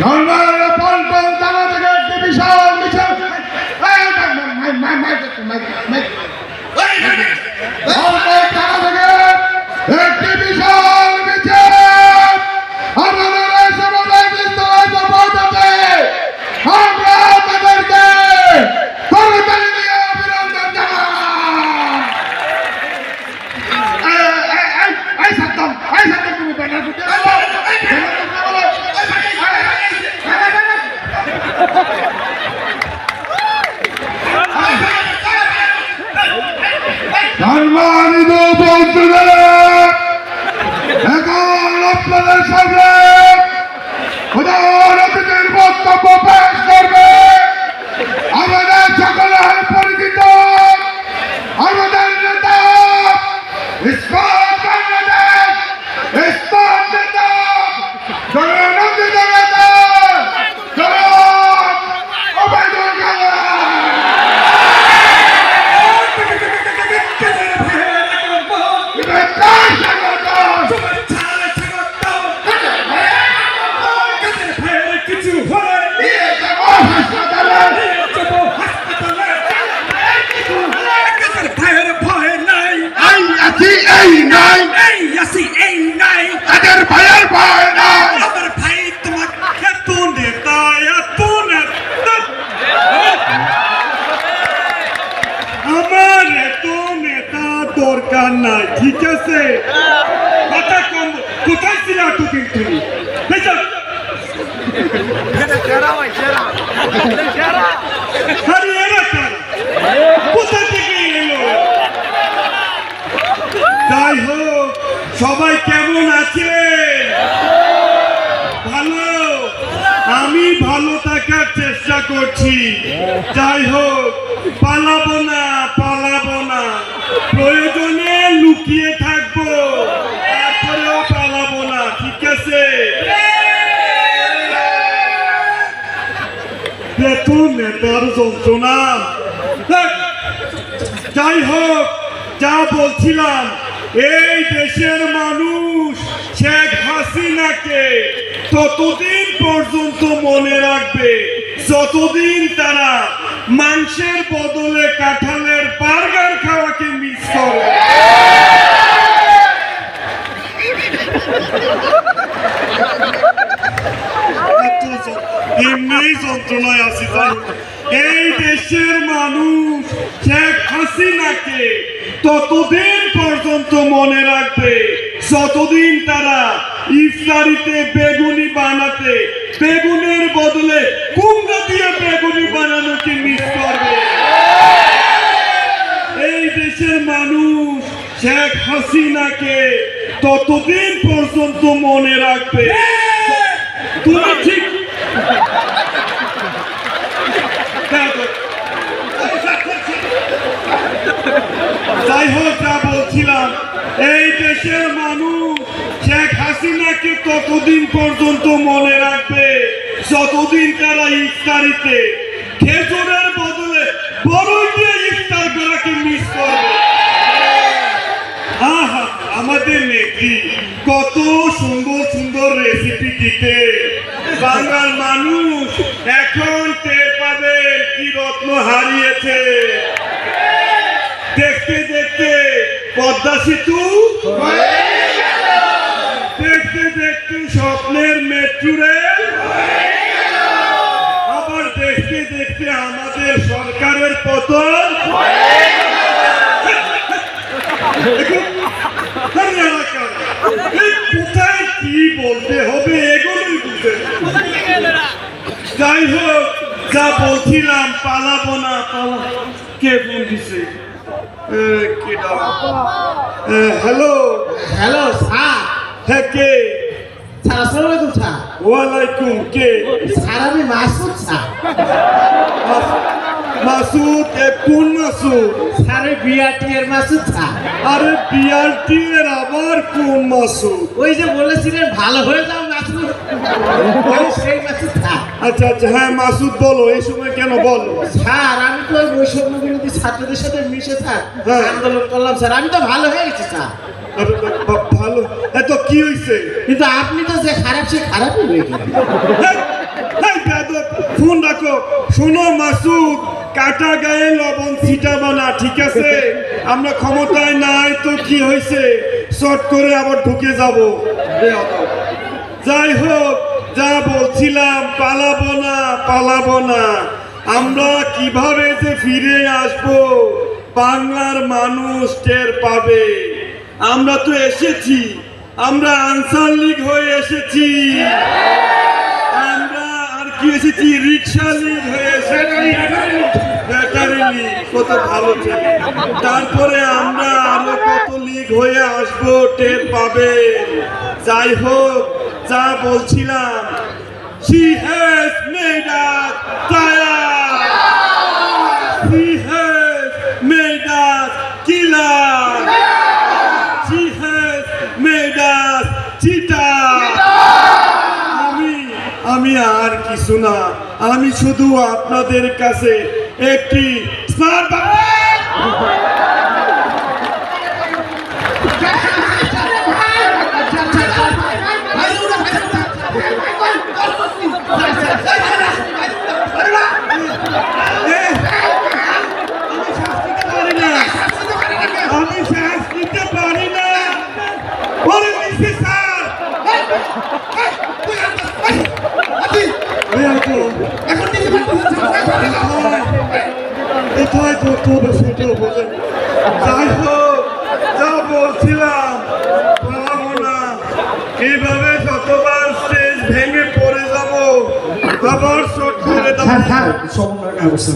ধর্মের পল্টন থানা থেকে একটি বিশাল মিছিল। পল্টন থানা থেকে একটি বিশাল মিছিল। আমাদের সমুদায় বিদ্যালয় পৌঁছাতে আমরা তাদেরকে করতালি দিয়ে অভিনন্দন জানাই এই, এই, এই, এই সাদ্দাম, এই সাদ্দাম, তুমি ব্যানার ফুটিয়ে দাও। ব্যানার ফুটিয়ে বলো। এই, এই, এই, এই, এই, এই, এই। সম্মানিত বন্ধুদের এখন আপনাদের সামনে দরকার নাই। ঠিক আছে? কোথায় ছিল এতদিন তুমি? যাই হোক, সবাই কেমন আছে ভালো? আমি ভালো থাকার চেষ্টা করছি। যাই হোক, পালাবো না। লুকিয়ে থাকব। যাই হোক, যা বলছিলাম, এই দেশের মানুষ শেখ হাসিনাকে ততদিন পর্যন্ত মনে রাখবে, যতদিন তারা মাংসের বদলে কাঁঠালের বার্গার খাওয়াকে মিস করে এত য- এমনি যন্ত্রণায় আছি তাই এই দেশের মানুষ শেখ হাসিনাকে ততদিন পর্যন্ত মনে রাখবে যতদিন তারা ইফতারিতে বেগুনি বানাতে বেগুনের বদলে কুমড়া দিয়ে বেগুনি বানানোকে মিস করবে। এই দেশের মানুষ শেখ হাসিনাকে ততদিন পর্যন্ত মনে রাখবে। তুমি ঠিক যাই হোক যা বলছিলাম এই দেশের মানুষ শেখ হাসিনাকে ততদিন পর্যন্ত মনে রাখবে, যতদিন তারা ইফতারিতে খেজুরের বদলে বড়ই দিয়ে ইফতার করাকে মিস করবে। আহা, আমাদের নেত্রী, কত সুন্দর সুন্দর রেসিপি দিতে। বাংলার মানুষ এখন টের কি রত্ন হারিয়েছে। দেখতে দেখতে পদ্মা সেতু দেখতে দেখতে আবার দেখতে দেখতে আমাদের সরকারের পতন। কোথায় কি বলতে হবে এগুলোই বুঝে। যাই হোক যা বলছিলাম পালাবো না পালা। কে ফোন দিছে হ্যালো? Hello sir. হ্যাঁ কে? স্যার আসসালামু আলাইকুম ওয়ালাইকুম কে? স্যার আমি মাসুদ স্যার মাসুদ এ কোন মাসুদ? স্যার বিআরটি এর মাসুদ স্যার আরে বিআরটি এর আবার কোন মাসুদ? ওই যে বলেছিলেন ভালো হয়ে যাও মাসুদ। ওই সেই মাসুদ স্যার আচ্ছা আচ্ছা হ্যাঁ মাসুদ বলো এই সময় কেন বলো? স্যার আমি তো ওই বৈষম্য বিরোধী ছাত্রদের সাথে মিশে স্যার হ্যাঁ। আন্দোলন করলাম স্যার। আমি তো ভালো হয়ে গেছি স্যার ভালো। এত কি হইছে? কিন্তু আপনি তো যে খারাপ সে খারাপই হয়ে ফোন রাখো। শোনো মাসুদ কাটা গায়ে লবণ ছিটাবো না ঠিক আছে? আমরা ক্ষমতায় নাই তো কি হয়েছে শর্ট করে আবার ঢুকে যাব। যাই হোক যা বলছিলাম পালাবো না পালাবো না। আমরা কীভাবে যে ফিরে আসব বাংলার মানুষ টের পাবে। আমরা তো এসেছি। আমরা আনসার লীগ হয়ে এসেছি। আমরা আর কি এসেছি? রিক্সা লীগ হয়ে এসেছি। তারপরে আমরা আরও কত লীগ হয়ে আসব, টের পাবে। যাই হোক, যা বলছিলাম. She has made us killer. She has made us cheater. আমি আমি আর কিছু না আমি শুধু আপনাদের কাছে একটি স্মার্ট পারি না আমি শ্বাস নিতে পারি না বলে দিচ্ছি স্যার তো কোথায় করতে হবে সেটাও বোঝেন যাই হোক যা বলছিলাম পালাবো না এইভাবে যতবার স্টেজ ভেঙে পড়ে যাব আবার শট করে সমন্বয় ব্যবস্থা